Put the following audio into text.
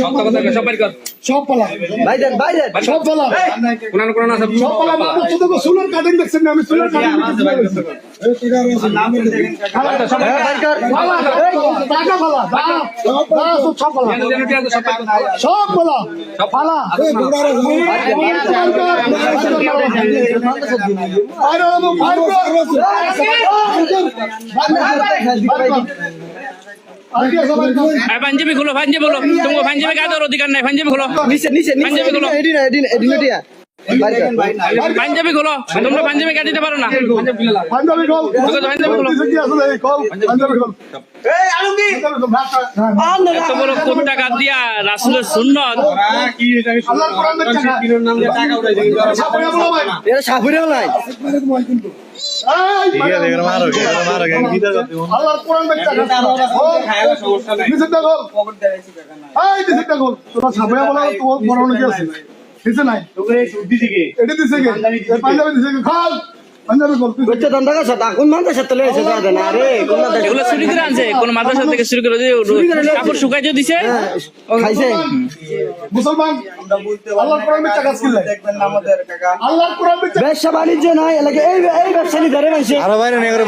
সব টাকা সব ভাইজান সব ফালা সব ফালা মাদ্রাসা তো কাটিং দেখছেন আমি সুনার কাটিং সব ফালা ফালা আরে পাঞ্জাবি খুলো পাঞ্জাবি খুলো তোমার পাঞ্জাবি কাটার অধিকার নাই পাঞ্জাবি খুলো নিচে নিচে নিচে পাঞ্জাবি গুলো। এডি না এডি এডি নটিয়া পাঞ্জাবি খুলো তোমরা পাঞ্জাবি কাটিতে পারো না পাঞ্জাবি পাঞ্জাবি পাঞ্জাবি এত বড় কাট দিয়া রাসুলের সুন্নত সাফিরেও নাই এই আল্লাহর কোরআন দেখছেন নিষেধ কল এই নিষেধ কল তোরা ছাপড়ে বলো তো বড় নাকি আছে? দিছে নাই এটা দিছে গে। পাঞ্জাবি দিছে খাল! কোন তলে এসে কোন এগুলো চুরি করে আনছে কোন মাদ্রাসা থেকে চুরি করে দিয়ে কাপড় শুকাই দিয়ে দিছে। খাইছে। মুসলমান আল্লাহর কোরআন দেখছেন কাজ করলে। দেখবেন আমাদের কাকা। আল্লাহর কোরআন দেখছেন ব্যবসা বাণিজ্য নাই এলাকা এই এই ব্যবসা নিয়ে ধরে মানছে আরও বাইরে নেই করে